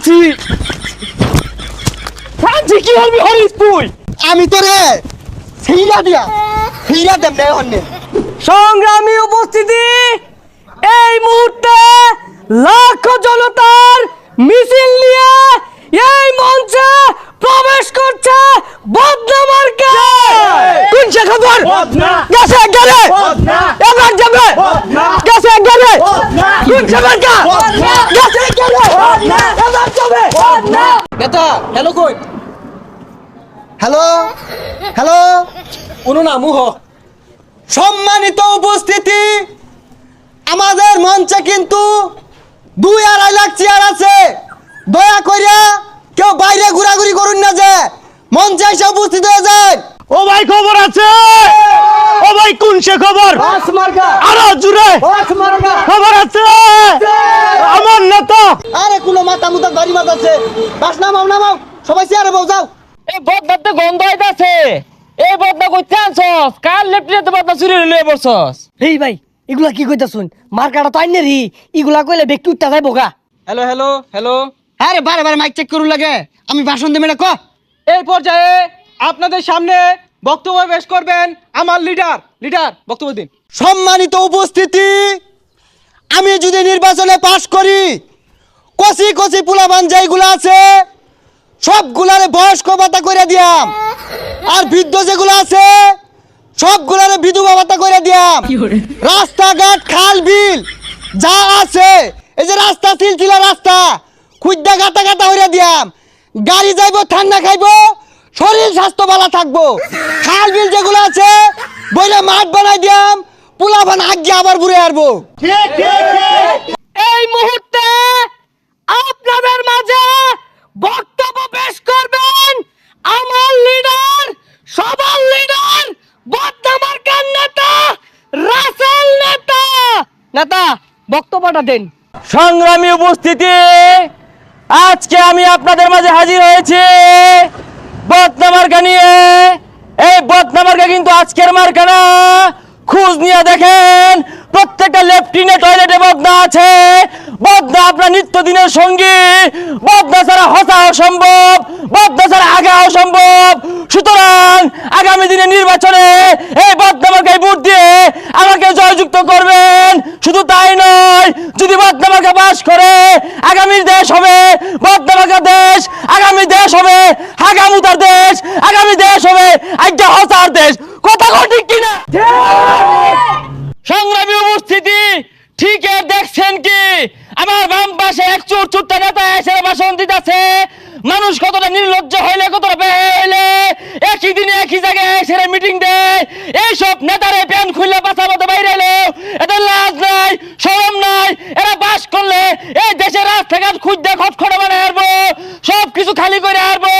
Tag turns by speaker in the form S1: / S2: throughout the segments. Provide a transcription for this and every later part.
S1: আছি। সানছি কি হবি হরিস তুই?
S2: আমি তোরে সেইরা দিয়া সেইরা দেম না হন্নে
S1: সংগ্রামী উপস্থিতি এই মুহূর্তে লাখো জনতার মিছিল নিয়ে এই মঞ্চে প্রবেশ করছে বদনামার্কা কোন সে খবর। গেছে গেলে। এবার যাবে। গেছে গেলে কোন মার্কা
S3: বদনা।
S1: গেছে গেলে
S2: নেতা হ্যালো কই? হ্যালো হ্যালো
S1: উনো না মুহ।
S2: সম্মানিত উপস্থিতি আমাদের মঞ্চে কিন্তু দুই আড়াই লাখ চেয়ার আছে। দয়া করিয়া কেউ বাইরে ঘোরাঘুরি করুন না যে মঞ্চে এসে উপস্থিত হয়ে যায়
S3: ও ভাই খবর আছে? ও ভাই কোন সে খবর? আরও জুড়ে খবর আছে?
S2: আরে কোনো মাথা মুতা বাড়ি বাস নামাও নামাও। সবাই চেয়ারে বউ যাও।
S1: এই বদনাতে গন্ধ আইতাছে। এই বদনা কইতে আনছস? কাল লেফটিনেতে বদনা চুরি
S4: এই ভাই এগুলা কি কইতা শুন? মার্কাটা তো আইনে রি এগুলা কইলে ব্যক্তি উঠতে যাই বোকা।
S1: Hello hello hello.
S2: আরে বারে বারে মাইক চেক করুন লাগে। আমি ভাষণ দেবে না ক।
S1: এই পর্যায়ে আপনাদের সামনে বক্তব্য পেশ করবেন আমার লিডার লিডার বক্তব্য দিন।
S2: সম্মানিত উপস্থিতি আমি যদি নির্বাচনে পাশ করি কচি কচি পুলাবান যেগুলো আছে সবগুলারে বয়স্ক ভাতা করে দিয়াম। আর বৃদ্ধ যেগুলো আছে সবগুলারে বিধবা ভাতা করে দিয়াম। রাস্তাঘাট খাল বিল যা আছে। এই যে রাস্তা সিলসিলা রাস্তা খুদ্দা গাতা গাতা হইয়া দিয়াম। গাড়ি যাইব ঠান্ডা খাইবো শরীর স্বাস্থ্য ভালো থাকব। খাল বিল যেগুলো আছে বইলে মাঠ বানাই দিয়াম পোলা বান আগে আবার ঘুরে আসব।
S1: এই মুহূর্তে আপনাদের মাঝে বক্তব্য পেশ করবেন আমার লিডার সবার লিডার বদনামার্কার নেতা রাসেল নেতা নেতা বক্তব্যটা দেন। সংগ্রামী উপস্থিতি, আজকে আমি আপনাদের মাঝে হাজির হয়েছি। বদনামার্কা নিয়ে। এই বদনামার্কা কিন্তু আজকের মার্কা না। খোঁজ নিয়ে দেখেন, প্রত্যেকটা লেফটিনে টয়লেটে বদনা আছে। বদনা আপনার নিত্যদিনের সঙ্গী। বদনা ছাড়া হসা অসম্ভব বদনা ছাড়া আগা অসম্ভব সুতরাং আগামী দিনে নির্বাচনে এই বদনামার্কায় ভোট দিয়ে আমাকে জয়যুক্ত নয় যদি বদনামার্কা বাস করে, আগামীর দেশ হবে বদনামার্কা দেশ, আগামী দেশ হবে হাগামুতার দেশ, আগামী দেশ হবে আজ্ঞা হসার দেশ। কথা ঠিক কিনা? সংগ্রামী উপস্থিতি, ঠিক দেখছেন কি? আমার বাম পাশে এক চোর চোরটা নেতা এসে ভাষণ দিতেছে। মানুষ কতটা নির্লজ্জ হইলে, কতটা বেহে হইলে, একই দিনে একই জায়গায় এসে মিটিং দেয়। এইসব নেতারে প্যান খুললে মতো বাইরে এলো। এদের লাজ নাই নাই এরা বাস করলে এই দেশের রাস্তাঘাট খুঁজতে খটখটে মানে হারবো সব কিছু খালি করে হারবো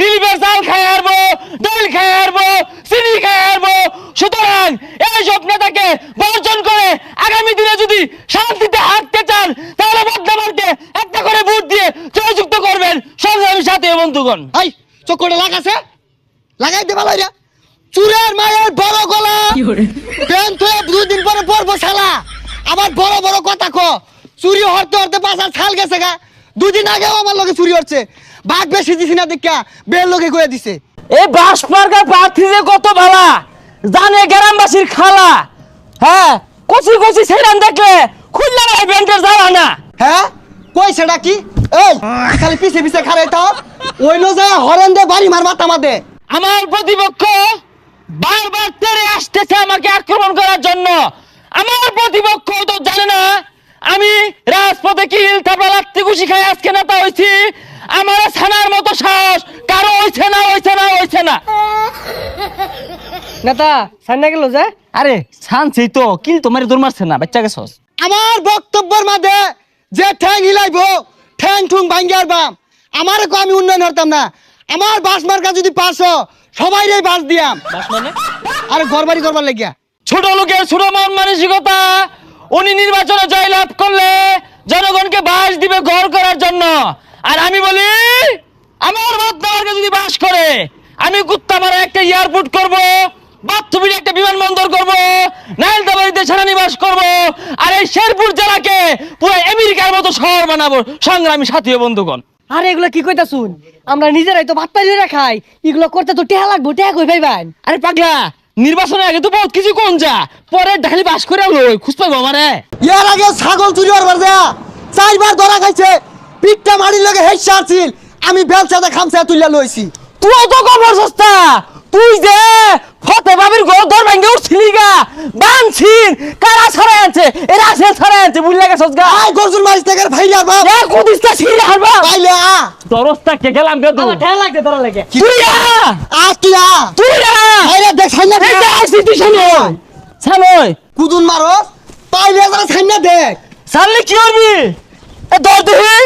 S1: রিলিফের চাল খাই হারবো ডাল খাই হারবো চিনি খাই হারবো। সুতরাং এইসব নেতাকে বর্জন করে আগামী দিনে যদি শান্তিতে হাঁটতে চান তাহলে বদনামারকে একটা করে ভোট দিয়ে জয়যুক্ত করবেন সংগ্রামী সাথী বন্ধুগণ
S2: আই চক্করটা লাগাছে লাগাই দে ভালো চুরের মায়ের বড় গলা। প্যান তুই দুই দিন পরে পরবো শালা। আবার বড় বড় কথা ক চুরি হরতে হরতে পাশার ছাল গেছে গা। দুই দিন আগেও আমার লগে চুরি হচ্ছে বাঘ বেশি দিছি না দেখা বের লোকে কয়ে দিছে।
S1: এই বাস মার্কার প্রার্থী যে কত ভালা জানে গ্রামবাসীর খালা। হ্যাঁ কচি কচি সেরান দেখলে খুললে এই ব্যাংকের যাওয়া না।
S2: হ্যাঁ? কই সেটা কি? এই খালি পিছে পিছে খারাই থাও। ওই নো যায় হরেন দে বাড়ি মার মাথা মাদে
S1: আমার প্রতিপক্ষ বারবার তেরে আসতেছে আমাকে আক্রমণ করার জন্য। আমার প্রতিপক্ষ তো জানে না। আমি রাজপথে কি থাপড়া লাগতে খুশি খাই আজকে নেতা হয়েছি আমার ছানার মতো সাহস কারও হইছে না হইছে না হইছে না।
S4: নেতা সান্না গেল যে?
S1: আরে ছানছেই তো কিন্তু মারি দৌড় মারছে না বাচ্চা গেছস।
S2: আমার বক্তব্যের মাঝে যে ঠ্যাং হিলাইব ঠ্যাং ঠুং ভাঙ্গিয়ার বাম। আমার কো আমি উন্নয়ন হতাম না। আমার বাস মার্কা যদি পাস সবাই বাস দিয়াম।
S1: মানে?
S2: আরে ঘর বাড়ি করবার লাগিয়া।
S1: ছোট লোকের ছোট মন মানসিকতা উনি নির্বাচনে জয়লাভ করলে জনগণকে বাস দিবে ঘর করার জন্য। আর আমি বলি আমার মতদারকে যদি বাস করে আমি কুত্তামারা একটা এয়ারপোর্ট করব বাথুবির একটা বিমানবন্দর করব নাইলদাবাড়িতে সেনানিবাস করব আর এই শেরপুর জেলাকে পুরো আমেরিকার মতো শহর বানাবো। সংগ্রামী সাথী ও বন্ধুগণ।
S4: আরে এগুলো কি কইতা শুন আমরা নিজেরাই তো ভাত পাই খাই। এগুলো করতে তো টেহা লাগবো টেহা কই ভাইবান
S1: আরে পাগলা নির্বাচনের আগে তো বহুত কিছু কোন যা পরে ডালি বাস করে লই খুঁজ আমারে
S2: ইয়ার আগে ছাগল চুরি করবার যা চারবার ধরা খাইছে পিঠটা মারির লগে হেসা আছিল আমি বেলচাতে খামচা তুইলা লইছি।
S1: তুই তো কবর সস্তা তুই যে ফতে বাবির ঘর দর ভাঙ্গে উঠছিলি গা। বানছিন কারা ছড়াই আনছে? এরা সে ছড়াই আনছে বুঝলে গেছস গা?
S2: আই গরজুর মারিস থেকে ভাইরা বাপ।
S1: এ কুদিসটা ছিড়ে হারবা
S2: পাইলে আ
S1: দরস্তা কে গেলাম গে তুই
S4: আমার টেহা লাগতে তোরা লাগে
S1: তুই আ!
S2: আ তুই আ।
S1: তুই আ!
S2: আইরে দেখ সাইনা
S1: এই যে আসছি তুই সামনে সামনে
S2: কুদুন মারস পাইলে যারা সাইনা দেখ।
S1: সামনে কি করবি? এ দর দেহি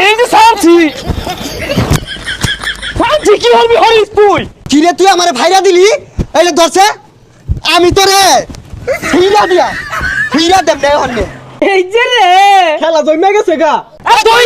S1: এই যে সামছি। সামছি কি করবি হরিস তুই?
S2: কিরে তুই আমার ভাইরা দিলি? এইটা ধরছে আমি তো রে ফিরা দিয়া ফিরা দেব না হন্যে
S4: এই যে রে।
S2: খেলা জমে গেছে গা।
S1: তুই